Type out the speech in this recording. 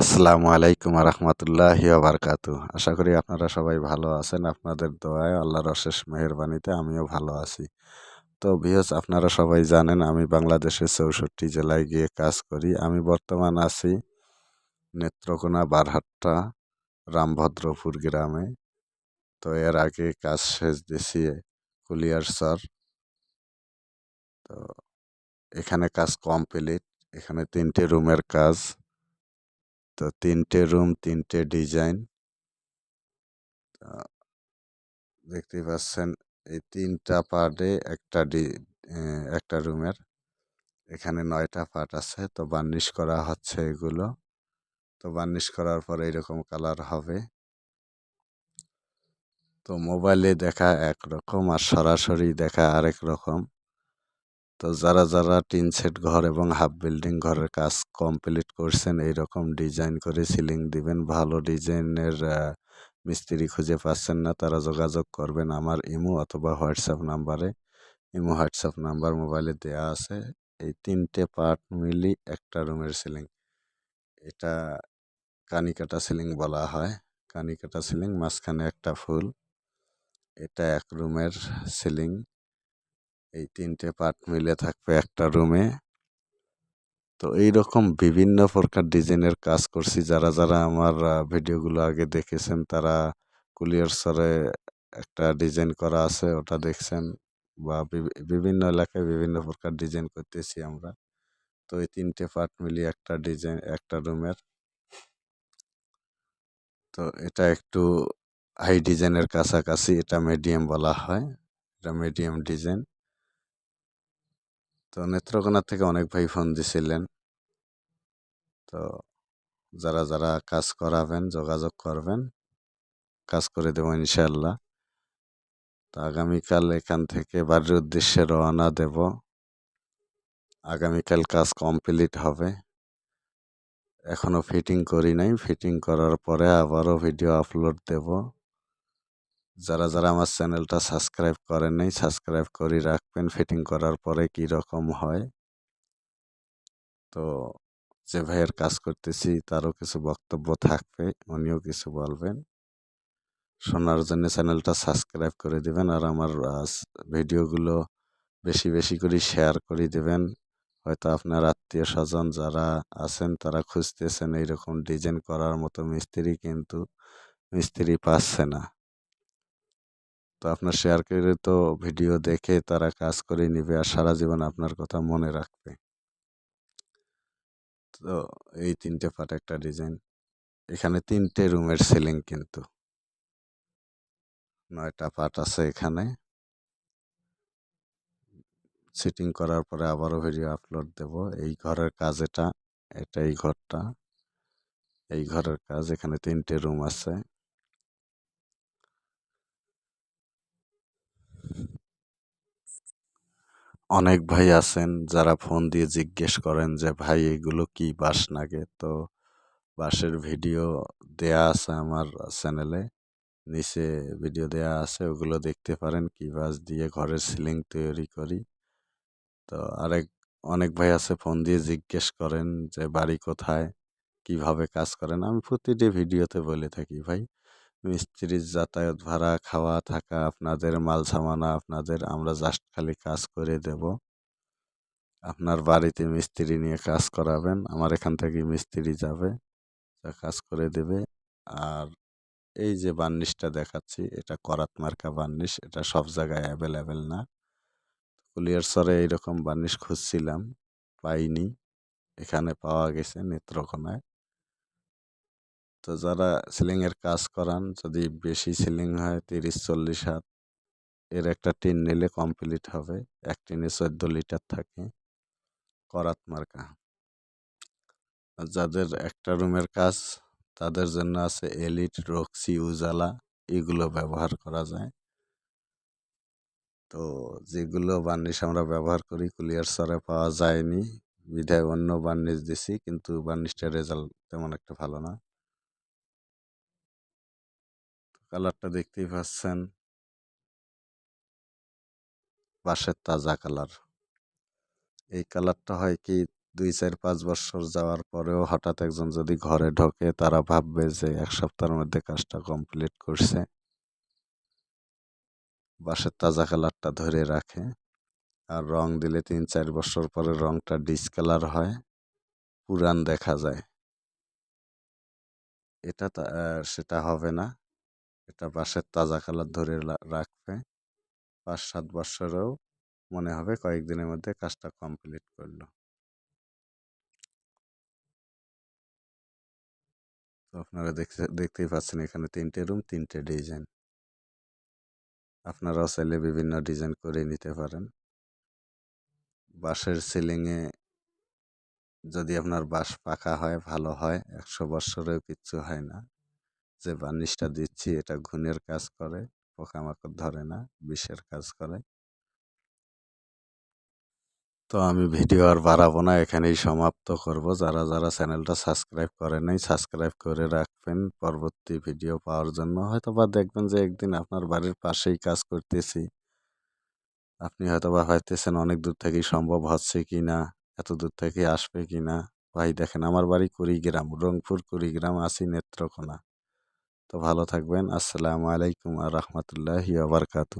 আসসালামু আলাইকুম রহমতুল্লাহি বারকাতু আশা করি আপনারা সবাই ভালো আছেন। আপনাদের দোয়ায় আল্লাহর অশেষ মেহরবানিতে আমিও ভালো আছি। তো ভিউস আপনারা সবাই জানেন আমি বাংলাদেশের চৌষট্টি জেলায় গিয়ে কাজ করি। আমি বর্তমান আছি নেত্রকোনা বারহাট্টা রামভদ্রপুর গ্রামে। তো এর আগে কাজ শেষ দিছি কুলিয়ারসর তো এখানে কাজ কমপ্লিট। এখানে তিনটে রুমের কাজ। তো তিনটে রুম তিনটে ডিজাইন দেখতেই পাচ্ছেন, এই তিনটা পার্টে একটা ডি একটা রুমের এখানে নয়টা পার্ট আছে, তো বার্নিশ করা হচ্ছে এগুলো। তো বার্নিশ করার পরে এরকম কালার হবে। তো মোবাইলে দেখা একরকম আর সরাসরি দেখা আরেক রকম। তো যারা যারা টিন সেট ঘর এবং হাফ বিল্ডিং ঘরের কাজ কমপ্লিট করছেন এই রকম ডিজাইন করে সিলিং দিবেন, ভালো ডিজাইনের মিস্ত্রি খুঁজে পাচ্ছেন না, তারা যোগাযোগ করবেন আমার ইমো অথবা হোয়াটসঅ্যাপ নাম্বারে। ইমো, হোয়াটসঅ্যাপ নাম্বার মোবাইলে দেয়া আছে। এই তিনটে পার্ট মিলি একটা রুমের সিলিং। এটা কানিকাটা সিলিং বলা হয়। কানিকাটা সিলিং, মাঝখানে একটা ফুল। এটা এক রুমের সিলিং। এই তিনটে পার্ট মিলে থাকবে একটা রুমে তো এই রকম বিভিন্ন প্রকার ডিজাইনের কাজ করছি। যারা যারা আমার ভিডিওগুলো আগে দেখেছেন, তারা কুলিয়ার সরে একটা ডিজাইন করা আছে, ওটা দেখছেন বা বিভিন্ন এলাকায় বিভিন্ন প্রকার ডিজাইন করতেছি আমরা। তো এই তিনটে পার্ট মিলিয়ে একটা ডিজাইন একটা রুমের তো এটা একটু হাই ডিজাইনের কাছাকাছি, এটা মিডিয়াম বলা হয়। এটা মিডিয়াম ডিজাইন তো নেত্রকোনা থেকে অনেক ভাই ফোন দিছিলেন। তো যারা যারা কাজ করাবেন, যোগাযোগ করবেন, কাজ করে দেবো ইনশাল্লাহ তো আগামীকাল এখান থেকে বাড়ির উদ্দেশ্যে রওনা দেব। আগামীকাল কাজ কমপ্লিট হবে। এখনও ফিটিং করি নাই। ফিটিং করার পরে আবারও ভিডিও আপলোড দেব। যারা যারা আমার চ্যানেলটা সাবস্ক্রাইব করেন নাই, সাবস্ক্রাইব করে রাখবেন। ফিটিং করার পরে কি রকম হয়? তো যে ভাইয়ের কাজ করতেছি, তারও কিছু বক্তব্য থাকবে, উনিও কিছু বলবেন। শোনার জন্য চ্যানেলটা সাবস্ক্রাইব করে দিবেন আর আমার ভিডিওগুলো বেশি বেশি করে শেয়ার করে দেবেন। হয়তো আপনার আত্মীয় স্বজন যারা আছেন, তারা খুঁজতেছেন, এইরকম ডিজাইন করার মতো মিস্ত্রি কিন্তু মিস্ত্রি পাচ্ছে না। তো আপনার শেয়ার করে তো ভিডিও দেখে তারা কাজ করে নিবে আর সারা জীবন আপনার কথা মনে রাখবে। তো এই তিনটে পাট একটা ডিজাইন এখানে তিনটে রুমের সিলিং কিন্তু। নয়টা পাট আছে এখানে। সিটিং করার পরে আবারও ভিডিও আপলোড দেব। এই ঘরের কাজ এটা এটা এই ঘরটা। এই ঘরের কাজ, এখানে তিনটে রুম আছে। অনেক ভাই আছেন যারা ফোন দিয়ে জিজ্ঞেস করেন যে, ভাই, এগুলো কি বাস নাগে তো বাসের ভিডিও দেয়া আছে আমার চ্যানেলে। নিচে ভিডিও দেয়া আছে, ওগুলো দেখতে পারেন কি বাস দিয়ে ঘরের সিলিং তৈরি করি। তো আরেক, অনেক ভাই আছে ফোন দিয়ে জিজ্ঞেস করেন যে, বাড়ি কোথায়? কীভাবে কাজ করেন? আমি প্রতিটি ভিডিওতে বলে থাকি, ভাই মিস্ত্রির যাতায়াত ভাড়া, খাওয়া, থাকা, আপনাদের মাল সামানা আপনাদের আমরা জাস্ট খালি কাজ করে দেব। আপনার বাড়িতে মিস্ত্রি নিয়ে কাজ করাবেন, আমার এখান থেকে মিস্ত্রি যাবে কাজ করে দেবে। আর এই যে বার্নিশটা দেখাচ্ছি, এটা করাত মার্কা বার্নিশ, এটা সব জায়গায় অ্যাভেলেবেল না। কুলিয়ার সরে এইরকম বার্নিশ খুঁজছিলাম, পাইনি। এখানে পাওয়া গেছে নেত্রকোনায়। তো যারা সিলিংয়ের কাজ করান, যদি বেশি সিলিং হয় তিরিশ, চল্লিশ হাত, এর একটা টিন নিলে কমপ্লিট হবে। এক টিনে চোদ্দ লিটার থাকে করাত মার্কা। যাদের একটা রুমের কাজ, তাদের জন্য আছে এলিট, রক্সি, উজালা, এগুলো ব্যবহার করা যায়। তো যেগুলো বার্নিশ আমরা ব্যবহার করি, কুলিয়ার সরে পাওয়া যায়নি। বিধায় অন্য বার্নিশ দিছি, কিন্তু বার্নিশটার রেজাল্ট তেমন একটা ভালো না। কালারটা দেখতেই পাচ্ছেন। বাঁশের তাজা কালার। এই কালারটা হয় কি, দুই চার পাঁচ বছর যাওয়ার পরেও হঠাৎ একজন যদি ঘরে ঢোকে, তারা ভাববে যে এক সপ্তাহের মধ্যে কাজটা কমপ্লিট করছে। বাঁশের তাজা কালারটা ধরে রাখে। আর রং দিলে তিন চার বছর পরে রংটা ডিসকালার হয়। পুরান দেখা যায়। এটা সেটা হবে না। এটা বাঁশের তাজা কালার ধরে রাখবে। পাঁচ সাত বছরেও মনে হবে কয়েকদিনের মধ্যে কাজটা কমপ্লিট করল। তো আপনারা দেখতে, দেখতেই পাচ্ছেন এখানে তিনটে রুম, তিনটে ডিজাইন। আপনারাও চাইলে বিভিন্ন ডিজাইন করে নিতে পারেন। বাঁশের সিলিংয়ে যদি আপনার বাঁশ পাকা হয়, ভালো হয়, একশো বৎসরেও কিচ্ছু হয় না। যে বার্নিশটা দিচ্ছি, এটা ঘুণের কাজ করে, পোকামাকড় ধরে না, বিষের কাজ করে। তো আমি ভিডিও আর বাড়াবো না, এখানেই সমাপ্ত করব। যারা যারা চ্যানেলটা সাবস্ক্রাইব করে নাই সাবস্ক্রাইব করে রাখবেন। পরবর্তী ভিডিও পাওয়ার জন্য। হয়তো বা দেখবেন যে একদিন আপনার বাড়ির পাশেই কাজ করতেছি। আপনি হয়তো বা ভাবতেছেন, অনেক দূর থেকেই সম্ভব হচ্ছে কি না? এত দূর থেকে আসবে কি না? ভাই, দেখেন, আমার বাড়ি কুড়িগ্রাম, রংপুর, কুড়িগ্রাম, আছি নেত্রকোনা। তো ভালো থাকবেন। আসসালামু আলাইকুম আ রহমতুল্লাহি আবরকাতু